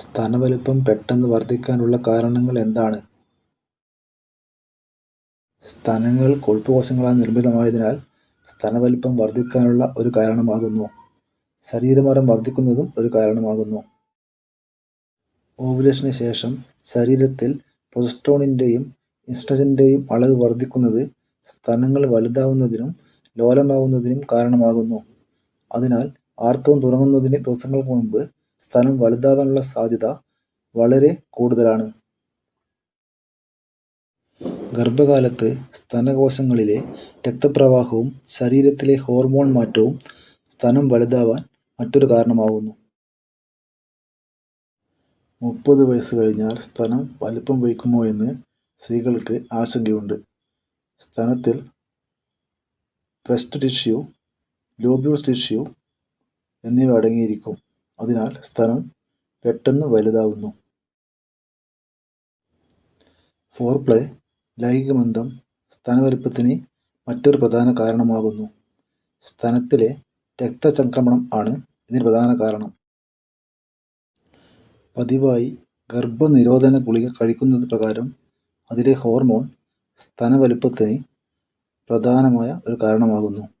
സ്തനവലുപ്പം പെട്ടെന്ന് വർദ്ധിക്കാനുള്ള കാരണങ്ങൾ എന്താണ്? സ്തനങ്ങൾ കൊഴുപ്പ് കോശങ്ങളാൽ നിർമ്മിതമായതിനാൽ സ്തനവലുപ്പം വർദ്ധിക്കാനുള്ള ഒരു കാരണമാകുന്നു. ശരീരഭാരം വർദ്ധിക്കുന്നതും ഒരു കാരണമാകുന്നു. ഓവുലേഷന് ശേഷം ശരീരത്തിൽ പ്രൊജസ്ട്രോണിന്റെയും ഇൻസ്ട്രജന്റെയും അളവ് വർദ്ധിക്കുന്നത് സ്തനങ്ങൾ വലുതാവുന്നതിനും ലോലമാവുന്നതിനും കാരണമാകുന്നു. അതിനാൽ ആർത്തവം തുടങ്ങുന്നതിന് ദിവസങ്ങൾക്ക് മുമ്പ് സ്തനം വലുതാവാനുള്ള സാധ്യത വളരെ കൂടുതലാണ്. ഗർഭകാലത്ത് സ്തനകോശങ്ങളിലെ രക്തപ്രവാഹവും ശരീരത്തിലെ ഹോർമോൺ മാറ്റവും സ്തനം വലുതാവാൻ മറ്റൊരു കാരണമാകുന്നു മുപ്പത് വയസ്സ് കഴിഞ്ഞാൽ സ്തനം വലിപ്പം വയ്ക്കുമോ എന്ന് സ്ത്രീകൾക്ക് ആശങ്കയുണ്ട്. സ്തനത്തിൽ ബ്രസ്റ്റ് ടിഷ്യൂ ലോബ്യൂസ് ടിഷ്യൂ എന്നിവ അടങ്ങിയിരിക്കും. അതിനാൽ സ്ഥലം പെട്ടെന്ന് വലുതാവുന്നു. ഫോർപ്ലേ ലൈംഗികബന്ധം സ്തനവലുപ്പത്തിന് മറ്റൊരു പ്രധാന കാരണമാകുന്നു. സ്തനത്തിലെ രക്തചംക്രമണം ആണ് ഇതിന് പ്രധാന കാരണം. പതിവായി ഗർഭനിരോധന ഗുളിക കഴിക്കുന്നത് പ്രകാരം അതിലെ ഹോർമോൺ സ്തനവലുപ്പത്തിന് പ്രധാനമായ ഒരു കാരണമാകുന്നു.